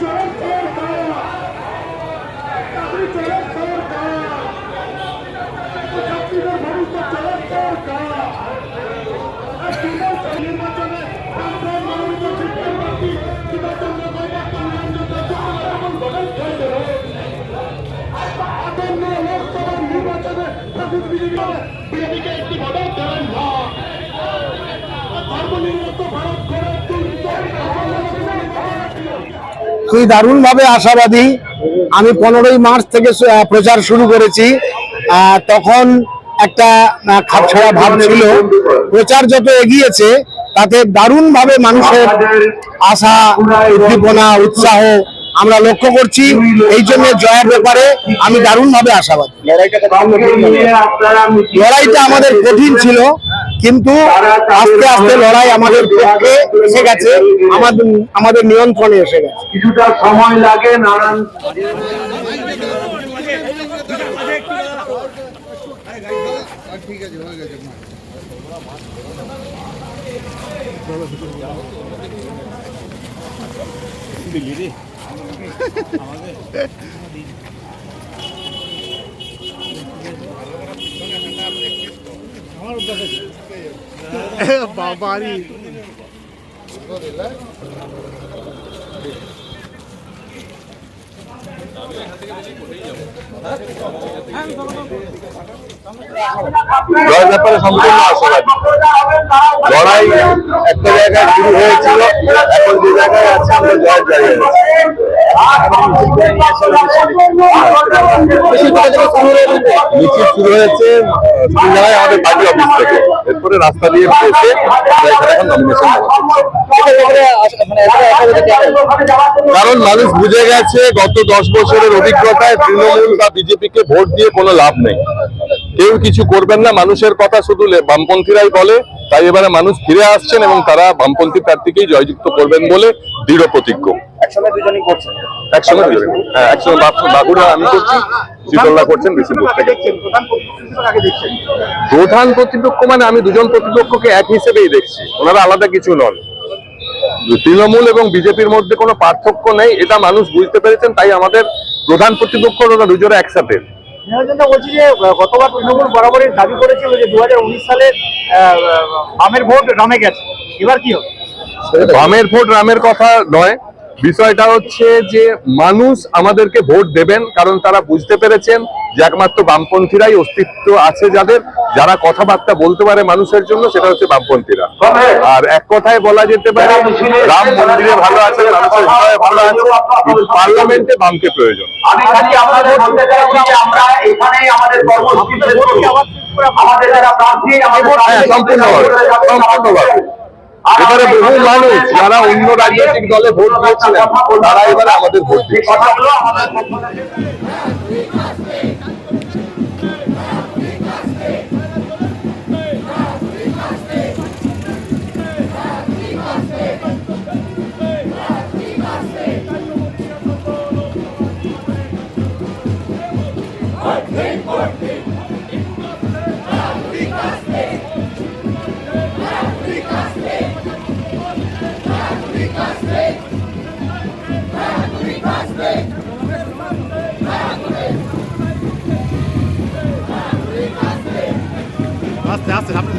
চরম খবর দাও চাকরি চরম খবর দাও চাকরিদের ভবিষ্যৎ চরম খবর দাও নির্বাচনে মনোনীত শিক্ষক প্রার্থী সুভাষচন্দ্র কৈবাক্য নিরঞ্জন দাস আমরা এখন ভোটার হয়ে গেল আসন্ন লোকসভা নির্বাচনে বিজেপি বিজেপিকে একটি ভোটার দেবেন না আমি দারুণভাবে আশাবাদী। আমি পনেরোই মার্চ থেকে প্রচার শুরু করেছি। তখন একটা আহ, খাপছাড়া ভাব ছিল। প্রচার যত এগিয়েছে তাতে দারুণভাবে মানুষের আশা উদ্দীপনা উৎসাহ আমরা লক্ষ্য করছি। এই জন্য জয়ের ব্যাপারে আমি দারুণভাবে আশাবাদী। লড়াইটা আমাদের কঠিন ছিল। কিন্তু আস্তে আস্তে লড়াই আমাদের পক্ষে এসে গেছে আমাদের আমাদের নিয়ন্ত্রণে এসে গেছে। কিছুটা সময় লাগে নানান জয়ের ব্যাপারে সম্পূর্ণ আশাবাদী লড়াই একটা জায়গায় শুরু হয়েছিল, এখন যে জায়গায় আছে, আমরা জয়ের জায়গায় আছি। মিছিল শুরু হয়েছে আমাদের অফিস থেকে এরপরে রাস্তা দিয়ে এখন নমিনেশন কারণ মানুষ বুঝে গেছে, গত দশ বছরের অভিজ্ঞতায় তৃণমূল বা বিজেপিকে ভোট দিয়ে কোনো লাভ নেই। কেউ কিছু করবেন না, মানুষের কথা শুধু বামপন্থীরাই বলে, তাই এবারে মানুষ ফিরে আসছেন এবং তারা বামপন্থী প্রার্থীকেই জয়যুক্ত করবেন বলে দৃঢ় প্রতিজ্ঞ। একসঙ্গে দুজনই করছেন। একসঙ্গে দুজনই হ্যাঁ একসঙ্গে বাপ- আমি করছি শীতলদা করছেন ঋষিপুর থেকে। প্রধান প্রতিপক্ষ মানে আমি দুজন প্রতিপক্ষকে এক হিসেবেই দেখছি। ওনারা আলাদা কিছু নন। তৃণমূল এবং বিজেপির মধ্যে কোনো পার্থক্য নেই এটা মানুষ বুঝতে পেরেছেন তাই আমাদের প্রধান প্রতিপক্ষ ওরা দুজনে একসাথে। বলছি যে গতবার তৃণমূল বরাবরই দাবি করেছিল যে দু সালে বামের ভোট রামে গেছে। এবার কি হবে? বামের ভোট রামের কথা নয়। বিষয়টা হচ্ছে যে মানুষ আমাদেরকে ভোট দেবেন কারণ তারা বুঝতে পেরেছেন যে একমাত্র বামপন্থীরাই অস্তিত্ব আছে যাদের। যারা কথাবার্তা বলতে পারে মানুষের জন্য সেটা হচ্ছে বামপন্থীরা। আর এক কথায় বলা যেতে পারে রাম মন্দিরে ভালো আছে মানুষের হৃদয়ে ভালো আছে কিন্তু পার্লামেন্টে বামকে প্রয়োজন। হ্যাঁ সম্পূর্ণভাবে সম্পূর্ণভাবে এবারে বহু মানুষ যারা অন্য রাজনৈতিক দলে ভোট দিয়েছিলেন তারা এবারে আমাদের ভোট এই দিচ্ছে কথাগুলো আমাদের আস্তে আস্তে সামনে